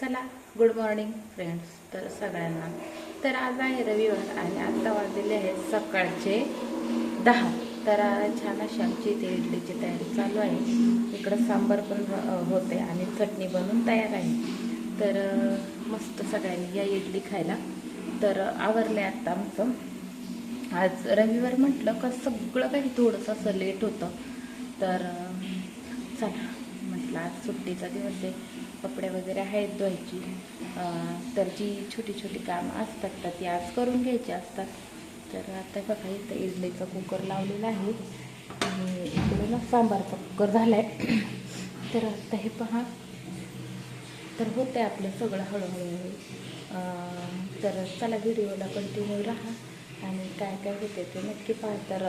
चला good morning friends तर सगळ्यांना. तर आज आहे रविवार आणि आत्ता वाजलेले आहेत सकाळचे दहा. तर छान अशी आमची इथे इडलीची तयारी चालू आहे. इकडं सांबार पण होते आणि चटणी बनवून तयार आहे. तर मस्त सगळ्यांनी या इडली खायला. तर आवरले आत्ता आमचं. आज रविवार म्हटलं का सगळं काही थोडंसं असं लेट होतं. तर चला. म्हटलं आज सुट्टीचा दिवस आहे. कपडे वगैरे आहेत धुवायची. तर जी छोटी छोटी कामं असतात तर ती आज करून घ्यायची असतात. तर आता बघा इथं इडलीचा कुकर लावलेला आहे. आणि इकडे ना सांबारचा कुकर झाला आहे तर आता हे पहा. तर होतं आहे आपलं सगळं हळूहळू. तर चला व्हिडिओला कंटिन्यू राहा. आणि काय काय होते ते नक्की पहा. तर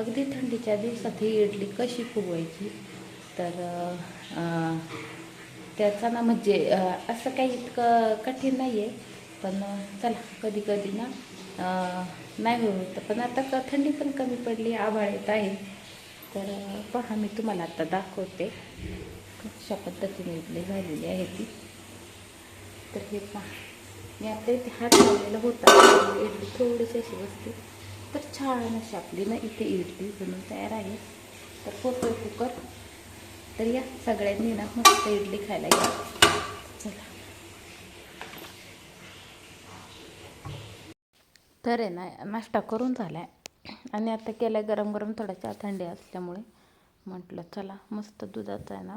अगदी थंडीच्या दिवसात ही इडली कशी फुगवायची? तर त्याचा ना म्हणजे असं काही इतकं कठीण नाही आहे पण चला कधी कधी ना नाही होत. पण आता क थंडी पण कमी पडली आभाळ येत आहे. तर पहा मी तुम्हाला आता दाखवते. कशा पद्धतीने इडली झालेली आहे ती. तर हे पहा मी आता इथे हात लावलेला होता. इडली थोडीशी अशी बसते तर छान अशी आपली ना इथे इडली बनून तयार आहे. तर होतोय कुकर तर या सगळ्यांनी ना मस्त इडली खायला या. चला. तर आहे ना नाश्ता करून झाला आहे आणि आता केला गरम गरम थोडा चहा थंडी असल्यामुळे म्हटलं चला मस्त दुधाचा आहे ना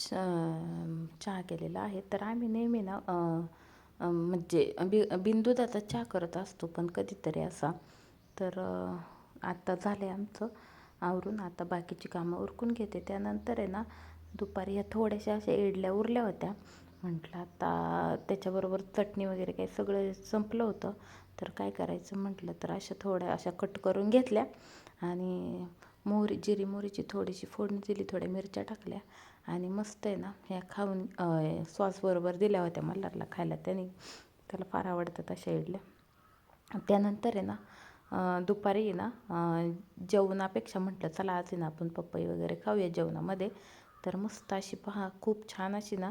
च- चहा केलेला आहे. तर आम्ही नेहमी ना म्हणजे बि बिनदुधाचा चहा करत असतो पण कधीतरी असा. तर आत्ता झालं आहे आमचं. आवरून आता बाकीची कामं उरकून घेते. त्यानंतर आहे ना दुपारी ह्या थोड्याशा अशा इडल्या उरल्या होत्या. म्हटलं आता त्याच्याबरोबर चटणी वगैरे काही सगळं संपलं होतं. तर काय करायचं म्हटलं तर अशा थोड्या अशा कट करून घेतल्या. आणि मोहरी जिरी मोहरीची थोडीशी फोडणी दिली थोड्या मिरच्या टाकल्या. आणि मस्त आहे ना ह्या खाऊन सॉसबरोबर दिल्या होत्या मल्हारला खायला. त्याने त्याला फार आवडतात अशा इडल्या. त्यानंतर आहे ना दुपारी ना जेवणापेक्षा म्हटलं चला आज ना आपण पपई वगैरे खाऊया जेवणामध्ये. तर मस्त अशी पहा खूप छान अशी ना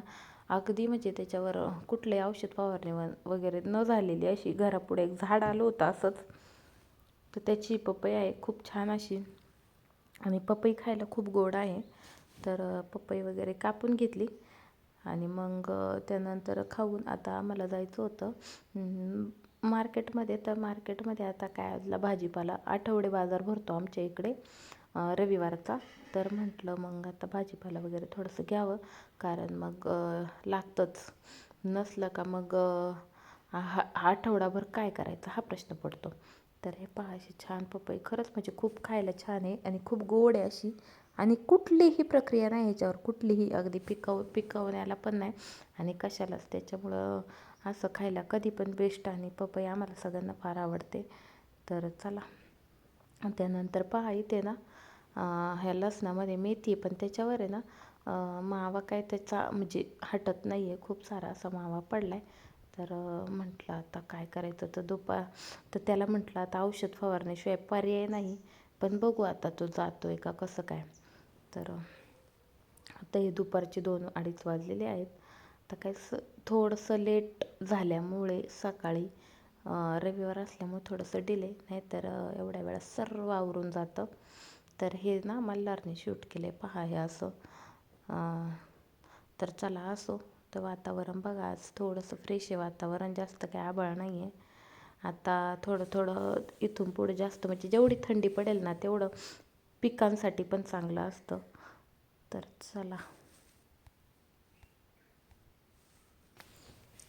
अगदी म्हणजे त्याच्यावर कुठले औषध फवारणी व- वगैरे न झालेली अशी घरापुढे एक झाड आलं होतं असंच. तर त्याची पपई आहे खूप छान अशी. आणि पपई खायला खूप गोड आहे. तर पपई वगैरे कापून घेतली. आणि मग त्यानंतर खाऊन आता आम्हाला जायचं होतं. मार्केटमध्ये तर मार्केटमध्ये आता काय आजला भाजीपाला आठवडे बाजार भरतो आमच्या इकडे रविवारचा. तर म्हटलं मग आता भाजीपाला वगैरे थोडंसं घ्यावं कारण मग लागतंच. नसलं का मग हा आठवडाभर काय करायचं हा प्रश्न पडतो. तर हे पहा अशी छान पपई खरंच म्हणजे खूप खायला छान आहे आणि खूप गोड आहे अशी. आणि कुठलीही प्रक्रिया नाही ह्याच्यावर कुठलीही अगदी पिकव पिकवण्याला पण नाही. आणि कशालाच त्याच्यामुळं असं खायला कधी पण बेस्ट आणि पपई आम्हाला सगळ्यांना फार आवडते. तर चला. त्यानंतर पहा इथे ना ह्या लसणामध्ये मेथी आहे पण त्याच्यावर आहे ना मावा काय त्याचा म्हणजे हटत नाही आहे खूप सारा असा मावा पडला आहे तर म्हटलं आता काय करायचं? तर दुपार तर त्याला म्हटलं आता औषध फवारण्याशिवाय पर्याय नाही. पण बघू आता तो जातो आहे का कसं काय? तर आता हे दुपारचे दोन अडीच वाजलेले आहेत. आता काय स थोडंसं लेट झाल्यामुळे सकाळी रविवार असल्यामुळे थोडंसं डिले नाहीतर एवढ्या वेळा सर्व आवरून जातं. तर हे ना मल्हारने शूट केले पहा हे असं. तर चला असो. तर वातावरण बघा आज थोडंसं फ्रेश आहे वातावरण. जास्त काय आभाळ नाही आहे आता थोडं थोडं इथून पुढे जास्त म्हणजे जेवढी थंडी पडेल ना तेवढं पिकांसाठी पण चांगलं असतं. तर चला.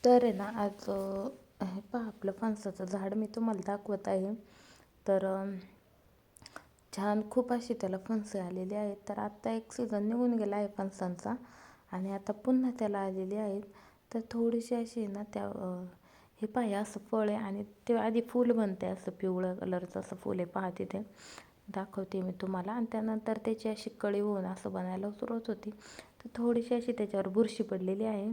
तर आहे ना आज हे पहा आपलं फणसाचं झाड मी तुम्हाला दाखवत आहे. तर छान खूप अशी त्याला फणसे आलेली आहेत. तर आत्ता एक सीझन निघून गेला आहे फणसांचा आणि आता पुन्हा त्याला आलेली आहेत. तर थोडीशी अशी ना त्या हे पहा असं फळ आहे आणि ते आधी फूल बनते असं पिवळं कलरचं असं फूल आहे पहा तिथे. दाखवते मी तुम्हाला. आणि त्यानंतर त्याची अशी कळी होऊन असं बनायला सुरुवात होती. तर थोडीशी अशी त्याच्यावर बुरशी पडलेली आहे.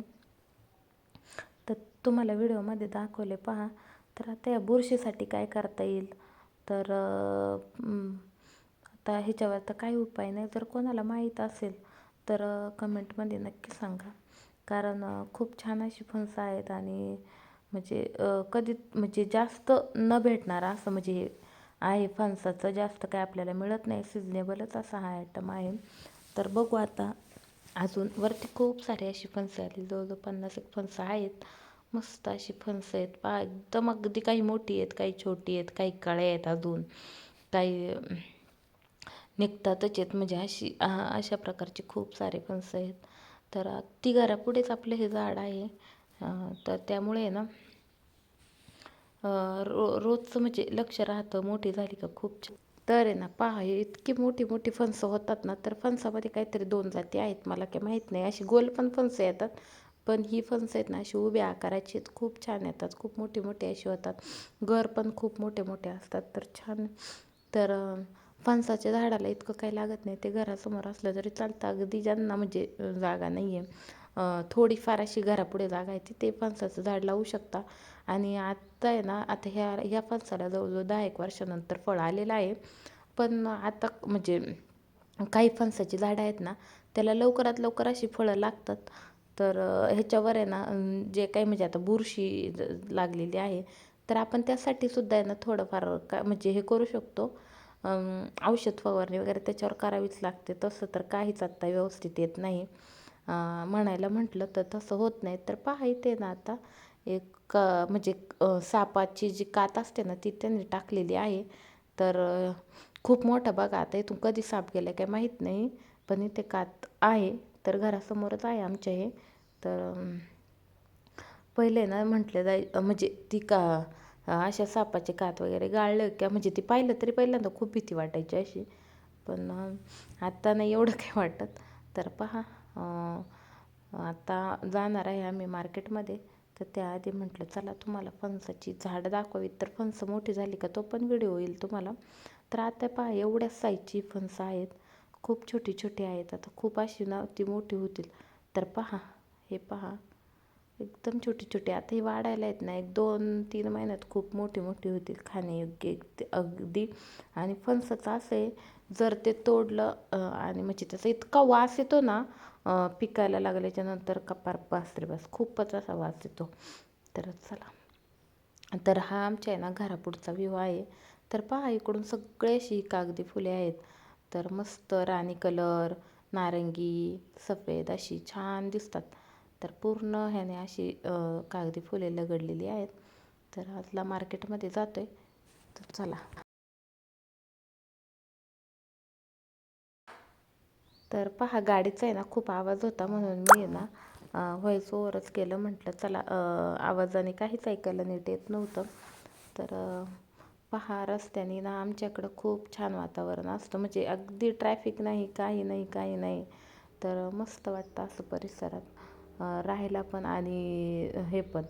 तर तुम्हाला व्हिडिओमध्ये दाखवले पहा. तर आता या बुरशीसाठी काय करता येईल? तर आता ह्याच्यावर तर काही उपाय नाही. जर कोणाला माहीत असेल तर कमेंटमध्ये नक्की सांगा. कारण खूप छान अशी फणसं आहेत आणि म्हणजे कधी म्हणजे जास्त न भेटणार असं म्हणजे आहे फणसाचं. जास्त काय आपल्याला मिळत नाही. सिजनेबलच असा हा आयटम आहे. तर बघू आता. अजून वरती खूप सारे अशी फणसं आली जवळजवळ पन्नास एक फणसं आहेत. मस्त अशी फणसं आहेत. पहा एकदम अगदी काही मोठी आहेत काही छोटी आहेत काही काळे आहेत अजून. काही निघतातच आहेत. म्हणजे अशी अशा प्रकारची खूप सारे फणसं आहेत. तर अगदी घरापुढेच आपलं हे झाड आहे. तर त्यामुळे ना रो रोजचं म्हणजे लक्ष राहतं. मोठी झाली का खूप छान. तर आहे ना पहा हे इतकी मोठी मोठी फणसं होतात ना तर फणसामध्ये काहीतरी दोन जाती आहेत मला काही माहीत नाही. अशी गोल पण फणसं येतात पण ही फणसं आहेत ना अशी उभ्या आकाराची खूप छान येतात खूप मोठी मोठी अशी होतात. घर पण खूप मोठे मोठे असतात तर छान. तर फणसाच्या झाडाला इतकं काही लागत नाही ते घरासमोर असलं तरी चालतं. अगदी ज्यांना म्हणजे जागा नाही आहे थोडीफार अशी घरापुढे जागा आहे तिथे फणसाचं झाड लावू शकता. आणि आत आत्ता आहे ना आता ह्या ह्या फणसाला जवळजवळ दहा एक वर्षानंतर फळ आलेलं आहे. पण आता म्हणजे काही फणसाची झाडं आहेत ना त्याला लवकरात लवकर अशी फळं लागतात. तर ह्याच्यावर आहे ना जे काही म्हणजे आता बुरशी लागलेली आहे तर आपण त्यासाठी सुद्धा आहे ना थोडंफार का म्हणजे हे करू शकतो. औषध फवारणी वगैरे त्याच्यावर करावीच लागते. तसं तर काहीच आत्ता व्यवस्थित येत नाही. म्हणायला म्हटलं तर तसं होत नाही. तर पहा इथे ना आता एक क म्हणजे सापाची जी कात असते ना ती त्यांनी टाकलेली आहे. तर खूप मोठा बघा आता इथून कधी साप गेला काय माहीत नाही पण इथे कात आहे. तर घरासमोरच आहे आमच्या हे. तर पहिले ना म्हटलं जाय म्हणजे ती का अशा सापाचे कात वगैरे गाळलं का म्हणजे ती पाहिलं तरी पहिल्यांदा खूप भीती वाटायची अशी. पण आत्ता नाही एवढं काही वाटत. तर पहा आता जाणार आहे आम्ही मार्केटमध्ये. तर त्याआधी म्हटलं चला तुम्हाला फणसाची झाडं दाखवावीत. तर फणसं मोठी झाली का तो पण व्हिडिओ येईल तुम्हाला. तर आता पहा एवढ्याच साईजची फणसं आहेत. खूप छोटी छोटी आहेत. आता खूप अशी ना ती मोठी होतील. तर पहा हे पहा. एकदम छोटी छोटी आता ही वाढायला येत नाही. एक दोन तीन महिन्यात खूप मोठी मोठी होतील खाण्यायोग्य. एक ते अगदी. आणि फणसाचं असं आहे जर ते तोडलं आणि म्हणजे त्याचा इतका वास येतो ना पिकायला लागल्याच्या नंतर कपार बास रे बस खूपच असा वास येतो. तर चला. तर हा आमच्या आहे ना घरापुढचा व्ह्यू आहे. तर पहा इकडून सगळे अशी कागदी फुले आहेत. तर मस्त राणी कलर नारंगी सफेद अशी छान दिसतात. तर पूर्ण ह्याने अशी कागदी फुले लगडलेली आहेत. तर आजला मार्केटमध्ये जातो आहे तर चला. तर पहा गाडीचा आहे ना खूप आवाज होता म्हणून मी आहे ना व्हॉईस ओव्हरच केलं. म्हटलं चला आवाजाने काहीच ऐकायला नीट येत नव्हतं. तर पहा रस्त्याने ना आमच्याकडं खूप छान वातावरण असतं. म्हणजे अगदी ट्रॅफिक नाही काही नाही काही नाही. तर मस्त वाटतं असं परिसरात राहायला पण आणि हे पण.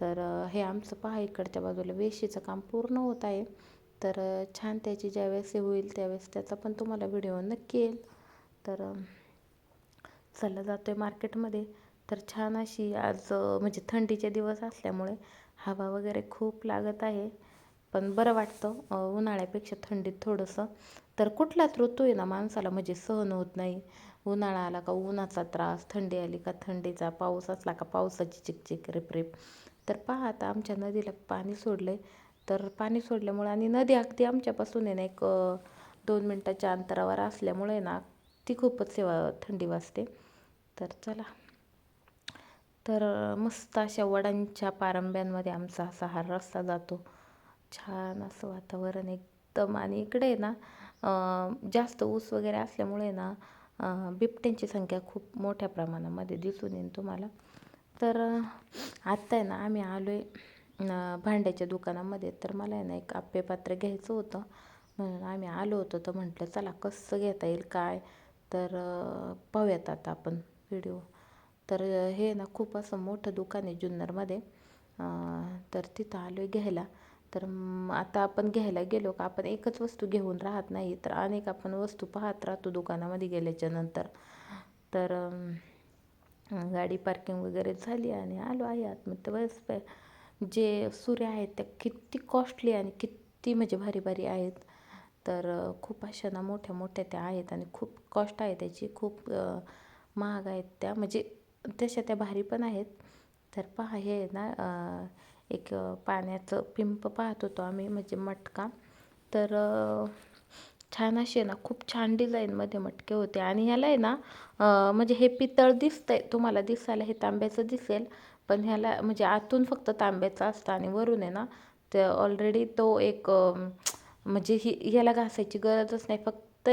तर हे आमचं पहा इकडच्या बाजूला वेशीचं काम पूर्ण होत आहे. तर छान त्याची ज्यावेळेस हे होईल त्यावेळेस त्याचा पण तुम्हाला व्हिडिओ नक्की येईल. तर चला जातो आहे मार्केटमध्ये. तर छान अशी आज म्हणजे थंडीचे दिवस असल्यामुळे हवा वगैरे खूप लागत आहे. पण बरं वाटतं उन्हाळ्यापेक्षा थंडीत थोडंसं. तर कुठलाच ऋतू आहे ना माणसाला म्हणजे सहन होत नाही. उन्हाळा आला का उन्हाचा त्रास थंडी आली का थंडीचा पाऊस असला का पावसाची चिकचिक रिपरिप. तर पहा आता आमच्या नदीला पाणी सोडलं आहे तर पाणी सोडल्यामुळे आणि नदी अगदी आमच्यापासून आहे ना एक दोन मिनटाच्या अंतरावर असल्यामुळे ना ती खूपच सेवा थंडी वाजते. तर चला. तर मस्त अशा वडांच्या पारंब्यांमध्ये आमचा असा हा रस्ता जातो. छान असं वातावरण एकदम. आणि इकडे आहे ना जास्त ऊस वगैरे असल्यामुळे ना बिबट्यांची संख्या खूप मोठ्या प्रमाणामध्ये दिसून येईल तुम्हाला. तर आत्ता आहे ना आम्ही आलो आहे भांड्याच्या दुकानामध्ये. तर मला आहे ना एक आप्पेपात्र घ्यायचं होतं. म्हणून आम्ही आलो होतो. तर म्हटलं चला कसं घेता येईल? काय? तर पाहूयात आता आपण व्हिडिओ तर हे ना खूप असं मोठं दुकान आहे जुन्नरमध्ये. तर तिथं आलो आहे घ्यायला. तर आता आपण घ्यायला गेलो का आपण एकच वस्तू घेऊन राहत नाही. तर अनेक आपण वस्तू पाहत राहतो दुकानामध्ये गेल्याच्यानंतर. तर गाडी पार्किंग वगैरे झाली आणि आलो आहे आतमध्ये. बस जे सूर्य आहेत त्या किती कॉस्टली आणि किती म्हणजे भारी भारी आहेत. तर खूप अशा ना मोठ्या मोठ्या त्या आहेत आणि खूप कॉस्ट आहे त्याची खूप महाग आहेत त्या. म्हणजे तशा त्या भारी पण आहेत. तर पहा हे आहे ना एक पाण्याचं पिंप पाहत होतो आम्ही म्हणजे मटका. तर छान असे ना खूप छान डिझाईनमध्ये मटके होते. आणि ह्याला आहे ना म्हणजे हे पितळ दिसतंय. तुम्हाला दिसायला हे तांब्याचं दिसेल पण ह्याला म्हणजे आतून फक्त तांब्याचं असतं आणि वरून आहे ना ते ऑलरेडी तो एक म्हणजे ही ह्याला घासायची गरजच नाही. फक्त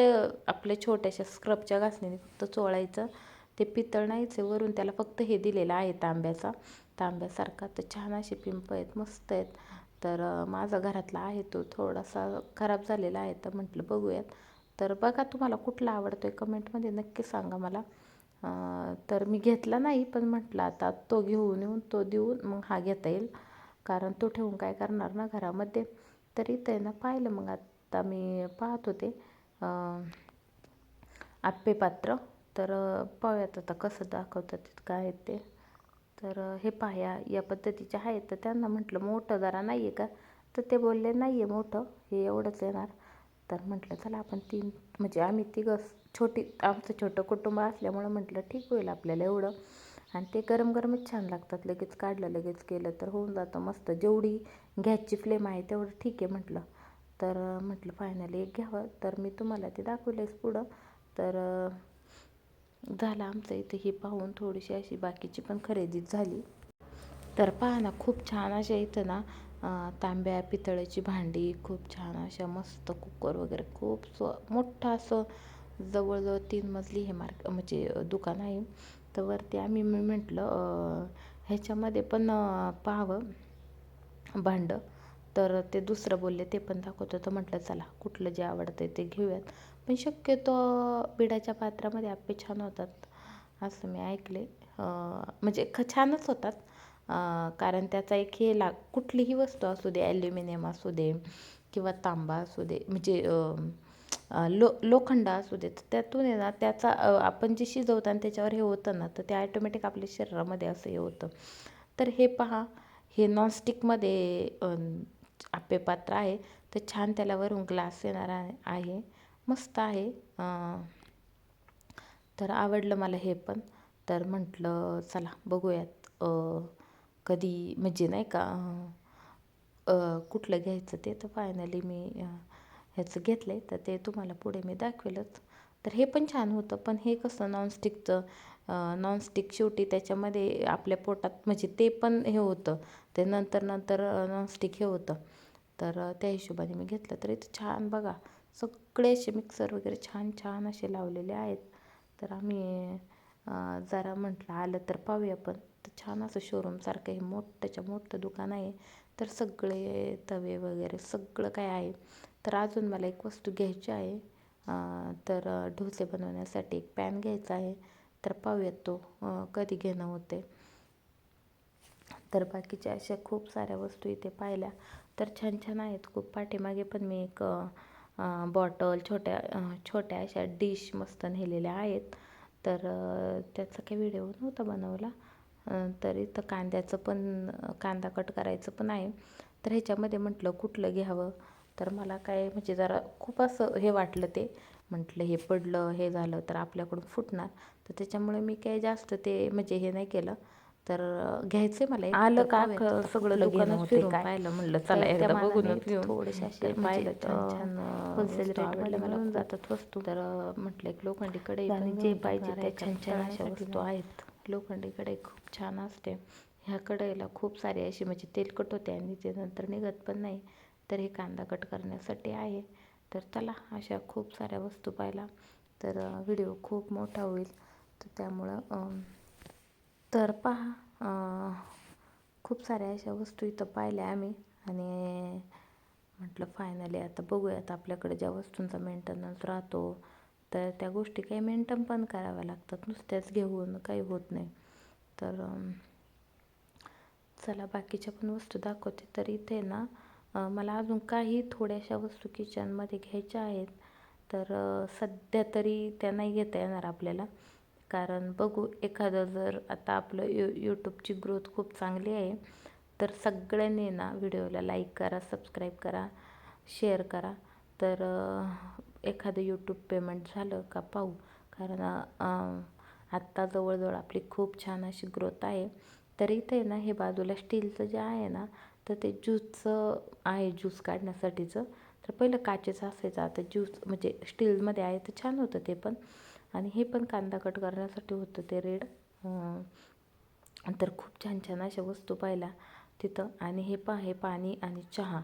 आपल्या छोट्याशा स्क्रबच्या घासणीने फक्त चोळायचं. ते पितळ नाहीच आहे वरून त्याला फक्त हे दिलेलं आहे तांब्याचा. तांब्यासारखा तर छान असे पिंप आहेत मस्त आहेत. तर माझा घरातला आहे तो थोडासा खराब झालेला आहे तर म्हटलं बघूयात. तर बघा तुम्हाला कुठला आवडतो आहे कमेंटमध्ये नक्की सांगा मला. तर मी घेतला नाही पण म्हटलं आता तो घेऊन येऊन तो देऊन मग हा घेता येईल. कारण तो ठेवून काय करणार ना घरामध्ये? तर इथं आहे ना पाहिलं मग आता मी पाहत होते. आप्पे पात्र तर पाहूयात आता कसं दाखवतात काय आहे ते. तर हे पाया या पद्धतीचे आहेत तर त्यांना म्हटलं मोठं जरा नाही आहे का? तर ते बोलले नाही आहे मोठं हे एवढंच येणार. तर म्हटलं चला आपण तीन म्हणजे आम्ही तिघं छोटी आमचं छोटं कुटुंब असल्यामुळं म्हटलं ठीक होईल आपल्याला एवढं. आणि ते गरम गरमच छान लागतात. लगेच काढलं लगेच केलं तर होऊन जातं मस्त. जेवढी गॅसची फ्लेम आहे तेवढं ठीक आहे म्हटलं. तर म्हटलं फायनली एक घ्यावं. तर मी तुम्हाला ते दाखवलेच पुढं. तर झालं आमचं इथे ही पाहून थोडीशी अशी बाकीची पण खरेदी झाली. तर पहा ना खूप छान अशा इथं ना तांब्या पितळेची भांडी खूप छान अशा मस्त कुकर वगैरे खूप स्व मोठं असं जवळजवळ तीन मजली हे मार्क म्हणजे दुकान आहे. तर वरती आम्ही मी म्हटलं ह्याच्यामध्ये पण पाहावं भांडं. तर ते दुसरं बोलले ते पण दाखवतो. तर म्हटलं चला कुठलं जे आवडतं ते घेऊयात. पण शक्यतो बिडाच्या पात्रामध्ये आप्पे छान होतात असं मी ऐकले. म्हणजे ख छानच होतात. कारण त्याचा एक हे लाग कुठलीही वस्तू असू दे ॲल्युमिनियम असू दे किंवा तांबा असू दे म्हणजे लो लोखंड असू दे तर त्यातून आहे ना त्याचा आपण जे शिजवताना त्याच्यावर हे होतं ना तर ते ॲटोमॅटिक आपल्या शरीरामध्ये असं हे होतं. तर हे पहा हे नॉनस्टिकमध्ये आप्पे पात्र आहे. तर छान त्याला वरून ग्लास येणार आहे मस्त आहे. तर आवडलं मला हे पण. तर म्हटलं चला बघूयात. कधी म्हणजे नाही का कुठलं घ्यायचं ते. तर फायनली मी ह्याचं घेतलं आहे तर ते तुम्हाला पुढे मी दाखवेलच. तर हे पण छान होतं पण हे कसं नॉनस्टिकचं नॉनस्टिक शेवटी त्याच्यामध्ये आपल्या पोटात म्हणजे ते पण हे होतं ते नंतर नंतर नॉनस्टिक हे होतं. तर त्या हिशोबाने मी घेतलं तर इथं छान बघा सगळे असे मिक्सर वगैरे छान छान असे लावलेले आहेत. तर आम्ही जरा म्हटलं आलं तर पाहूया पण तर छान असं शोरूमसारखं हे मोठंच्या मोठं दुकान आहे. तर सगळे तवे वगैरे सगळं काय आहे. तर अजून मला एक वस्तू घ्यायची आहे. तर ढोसे डोसे बनवण्यासाठी एक पॅन घ्यायचा आहे. तर पाहूयात तो कधी घेणं होते तर बाकीच्या अशा खूप साऱ्या वस्तू इथे पाहिल्या. तर छान छान आहेत. खूप पाठीमागे पण मी एक बॉटल छोट्या छोट्या अशा डिश मस्त नेलेल्या आहेत. तर त्याचा काही व्हिडिओ नव्हता बनवला. तर इथं कांद्याचं पण कांदा कट करायचं पण आहे. तर ह्याच्यामध्ये म्हटलं कुठलं घ्यावं? तर मला काय म्हणजे जरा खूप असं हे वाटलं ते. म्हटलं हे पडलं हे झालं तर आपल्याकडून फुटणार. तर त्याच्यामुळे मी काय जास्त ते म्हणजे हे नाही केलं. तर अं, घ्यायचंय मला. आलं का सगळं होतंय फिरून काय. पाहिलं? म्हणलं चला एकदा घेऊ थोडेसे असे ते पाहिलं म्हणजे, छान होलसेल रेटमध्ये मला. जातात वस्तू. तर म्हटलं एक लोखंडी कढई आणि पण जे पाहिजे ते. छान छान अशा वस्तू आहेत. लोखंडी कढई खूप छान असते. ह्या कढईला खूप सारी अशी म्हणजे तेलकट होते आणि ते नंतर निघत पण नाही. तर हे कांदा कट करण्यासाठी आहे. तर चला अशा खूप साऱ्या वस्तू पाहिला तर व्हिडिओ खूप मोठा होईल. तर त्यामुळं तर पहा खूप साऱ्या अशा वस्तू इथं पाहिल्या आम्ही. आणि म्हटलं फायनली आता बघूयात आपल्याकडे ज्या वस्तूंचा मेंटेनन्स राहतो तर त्या गोष्टी काही मेंटेन पण कराव्या लागतात. नुसत्याच घेऊन काही होत नाही. तर चला बाकीच्या पण वस्तू दाखवते. तर इथे ना मला अजून काही थोड्याशा वस्तू किचनमध्ये घ्यायच्या आहेत. तर सध्या तरी त्या नाही घेता येणार आपल्याला. कारण बघू एखादं जर आता आपलं यू यूट्यूबची ग्रोथ खूप चांगली आहे तर सगळ्यांनी ना व्हिडिओला लाईक करा सबस्क्राईब करा शेअर करा. तर एखादं यूट्यूब पेमेंट झालं का पाहू. कारण आत्ता जवळजवळ आपली खूप छान अशी ग्रोथ आहे. तर इथे ना हे बाजूला स्टीलचं जे आहे ना तर ते ज्यूसचं आहे ज्यूस काढण्यासाठीचं. तर पहिलं काचेचं असायचं. आता ज्यूस म्हणजे स्टीलमध्ये आहे तर छान होतं ते पण. आणि हे पण कांदा कट करण्यासाठी होतं ते रेड. तर खूप छान छान अशा वस्तू पाहिल्या तिथं. आणि हे पा हे पाणी आणि चहा.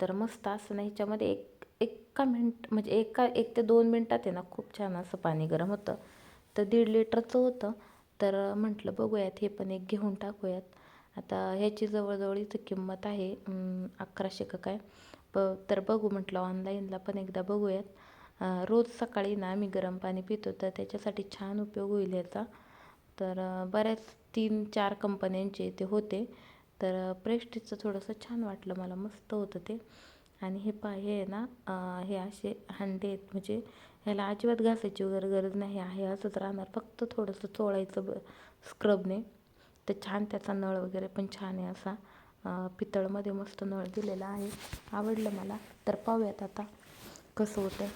तर मस्त असं ना ह्याच्यामध्ये एक एका मिनट म्हणजे एका एक ते दोन मिनटात आहे ना खूप छान असं पाणी गरम होतं. तर दीड लिटरचं होतं. तर म्हटलं बघूयात हे पण एक घेऊन टाकूयात. आता ह्याची जवळजवळ इथं किंमत आहे अकराशे का काय. प तर बघू म्हटलं ऑनलाईनला पण एकदा बघूयात. रोज सकाळी ना आम्ही गरम पाणी पितो तर त्याच्यासाठी छान उपयोग होईल याचा तर बऱ्याच तीन चार कंपन्यांचे ते होते. तर प्रेस्टिजचं थोडंसं छान वाटलं मला मस्त होतं ते. आणि हे पा हे आहे ना हे असे हंडे आहेत म्हणजे ह्याला अजिबात घासायची वगैरे गरज नाही आहे असंच राहणार. फक्त थोडंसं चोळायचं ब स्क्रबने तर छान त्याचा नळ वगैरे पण छान आहे असा. पितळमध्ये मस्त नळ दिलेला आहे. आवडलं मला. तर पाहूयात आता कसं होतं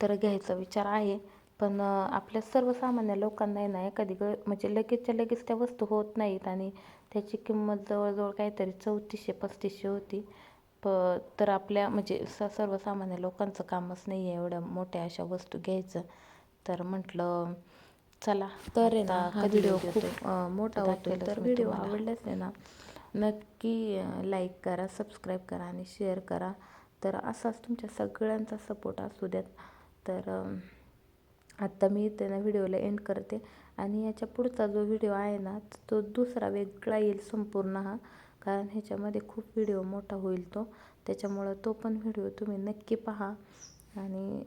तर घ्यायचा विचार आहे. पण आपल्या सर्वसामान्य लोकांना आहे ना एखादी ग म्हणजे लगेचच्या लगेच त्या वस्तू होत नाहीत आणि त्याची किंमत जवळजवळ काहीतरी चौतीसशे पस्तीसशे होती. प तर आपल्या म्हणजे स सर्वसामान्य लोकांचं कामच नाही आहे एवढ्या मोठ्या अशा वस्तू घ्यायचं. तर म्हटलं चला. तर आहे ना हा व्हिडिओ खूप मोठा होतो तर व्हिडिओ आवडलाच आहे ना नक्की लाईक करा सबस्क्राईब करा आणि शेअर करा. तर असाच तुमच्या सगळ्यांचा सपोर्ट असू द्यात. तर आत्ता मी इथे ना व्हिडिओला एंड करते आणि याच्या पुढचा जो व्हिडिओ आहे ना तो दुसरा वेगळा येईल संपूर्ण हा. कारण ह्याच्यामध्ये खूप व्हिडिओ मोठा होईल तो. त्याच्यामुळं तो पण व्हिडिओ तुम्ही नक्की पहा. आणि